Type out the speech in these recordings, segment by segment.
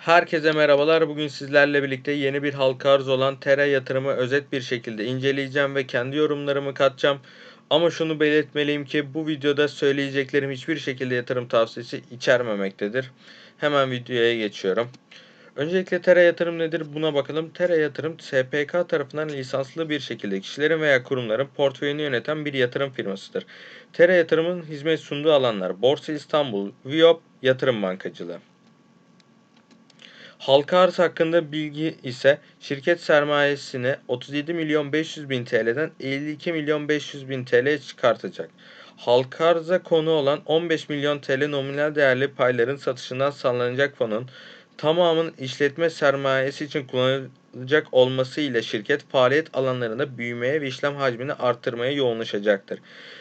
Herkese merhabalar. Bugün sizlerle birlikte yeni bir halka arz olan Tera yatırımı özet bir şekilde inceleyeceğim ve kendi yorumlarımı katacağım. Ama şunu belirtmeliyim ki bu videoda söyleyeceklerim hiçbir şekilde yatırım tavsiyesi içermemektedir. Hemen videoya geçiyorum. Öncelikle Tera yatırım nedir buna bakalım. Tera yatırım SPK tarafından lisanslı bir şekilde kişilerin veya kurumların portföyünü yöneten bir yatırım firmasıdır. Tera yatırımın hizmet sunduğu alanlar Borsa İstanbul, Viop, Yatırım Bankacılığı. Halka arz hakkında bilgi ise şirket sermayesini 37 milyon 500 bin TL'den 52 milyon 500 bin TL'ye çıkartacak. Halka arza konu olan 15 milyon TL nominal değerli payların satışından sağlanacak fonun tamamının işletme sermayesi için kullanılacak olması ile şirket faaliyet alanlarında büyümeye ve işlem hacmini artırmaya yoğunlaşacaktır.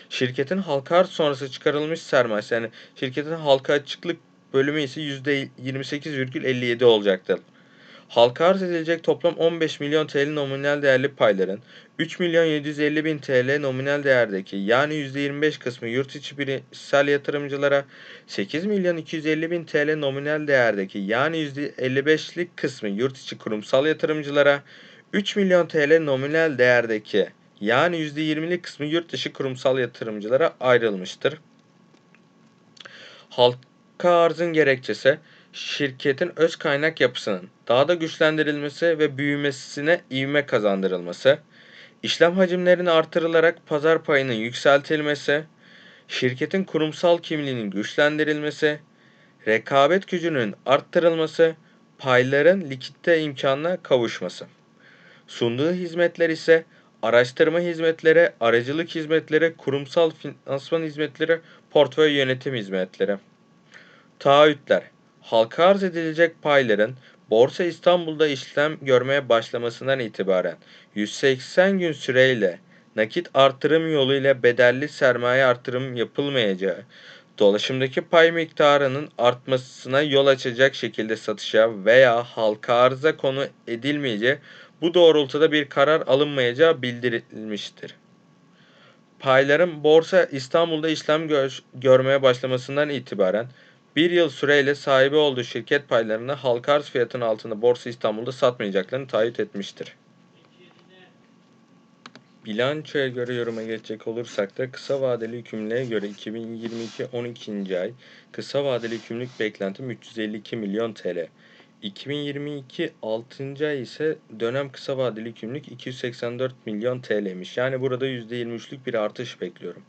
Şirketin halka arz sonrası çıkarılmış sermayesi yani şirketin halka açıklık bölümü ise %28,57 olacaktır. Halka arz edilecek toplam 15 milyon TL nominal değerli payların 3 milyon 750 bin TL nominal değerdeki yani %25 kısmı yurt içi bireysel yatırımcılara, 8 milyon 250 bin TL nominal değerdeki yani %55'lik kısmı yurt içi kurumsal yatırımcılara, 3 milyon TL nominal değerdeki yani %20'lik kısmı yurt dışı kurumsal yatırımcılara ayrılmıştır. Halk Halka arzın gerekçesi şirketin öz kaynak yapısının daha da güçlendirilmesi ve büyümesine ivme kazandırılması, işlem hacimlerinin artırılarak pazar payının yükseltilmesi, şirketin kurumsal kimliğinin güçlendirilmesi, rekabet gücünün arttırılması, payların likitte imkanına kavuşması. Sunduğu hizmetler ise araştırma hizmetleri, aracılık hizmetleri, kurumsal finansman hizmetleri, portföy yönetim hizmetleri. Taahhütler Halka arz edilecek payların Borsa İstanbul'da işlem görmeye başlamasından itibaren 180 gün süreyle nakit artırım yoluyla bedelli sermaye artırım yapılmayacağı, dolaşımdaki pay miktarının artmasına yol açacak şekilde satışa veya halka arıza konu edilmeyeceği, bu doğrultuda bir karar alınmayacağı bildirilmiştir. Payların Borsa İstanbul'da işlem gör görmeye başlamasından itibaren bir yıl süreyle sahibi olduğu şirket paylarını halka arz fiyatının altında Borsa İstanbul'da satmayacaklarını taahhüt etmiştir. Bilançoya göre yoruma geçecek olursak da kısa vadeli yükümlülüğe göre 2022 12. ay kısa vadeli yükümlülük beklentim 352 milyon TL. 2022 6. ay ise dönem kısa vadeli yükümlülük 284 milyon TL'miş. Yani burada %23'lük bir artış bekliyorum.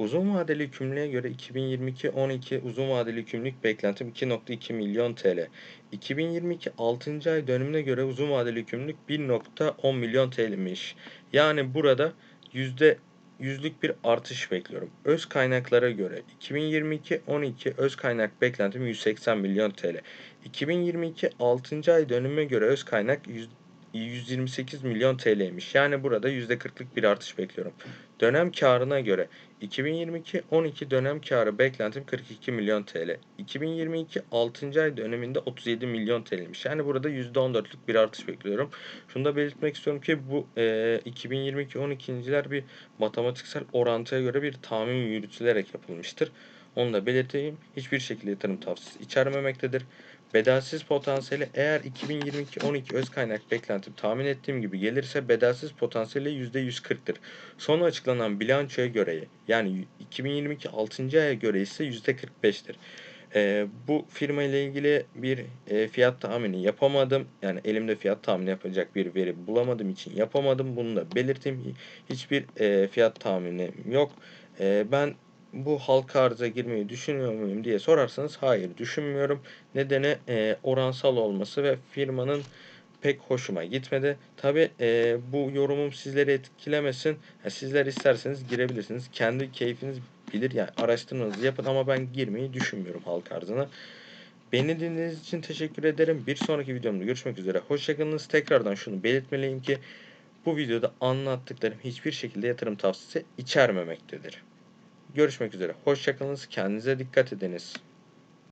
Uzun vadeli yükümlülüğe göre 2022-12 uzun vadeli yükümlülük beklentim 2.2 milyon TL. 2022 6. ay dönümüne göre uzun vadeli yükümlülük 1.10 milyon TL'miş. Yani burada yüzde yüzlük bir artış bekliyorum. Öz kaynaklara göre 2022-12 öz kaynak beklentim 180 milyon TL. 2022 6. ay dönüme göre öz kaynak 128 milyon TL'ymiş. Yani burada %40'lık bir artış bekliyorum. Dönem karına göre 2022-12 dönem karı beklentim 42 milyon TL. 2022 6. ay döneminde 37 milyon TL'ymiş. Yani burada %14'lük bir artış bekliyorum. Şunu da belirtmek istiyorum ki bu e, 2022-12'ciler bir matematiksel orantıya göre bir tahmin yürütülerek yapılmıştır. Onu da belirteyim. Hiçbir şekilde yatırım tavsiyesi içermemektedir. Bedelsiz potansiyeli eğer 2022-12 öz kaynak beklentim tahmin ettiğim gibi gelirse bedelsiz potansiyeli %140'tır. Son açıklanan bilançoya göre yani 2022 6. aya göre ise %45'tir. E, bu firma ile ilgili bir e, fiyat tahmini yapamadım. Yani elimde fiyat tahmini yapacak bir veri bulamadığım için yapamadım. Bunu da belirteyim. Hiçbir e, fiyat tahminim yok. E, ben bu halka arıza girmeyi düşünüyor muyum diye sorarsanız hayır düşünmüyorum. Nedeni e, oransal olması ve firmanın pek hoşuma gitmedi. Tabi e, bu yorumum sizleri etkilemesin. Yani sizler isterseniz girebilirsiniz. Kendi keyfiniz bilir. Yani araştırmanızı yapın ama ben girmeyi düşünmüyorum halka arzına. Beni dinlediğiniz için teşekkür ederim. Bir sonraki videomda görüşmek üzere. Hoşçakalınız. Tekrardan şunu belirtmeliyim ki bu videoda anlattıklarım hiçbir şekilde yatırım tavsiyesi içermemektedir. Görüşmek üzere. Hoşçakalınız. Kendinize dikkat ediniz.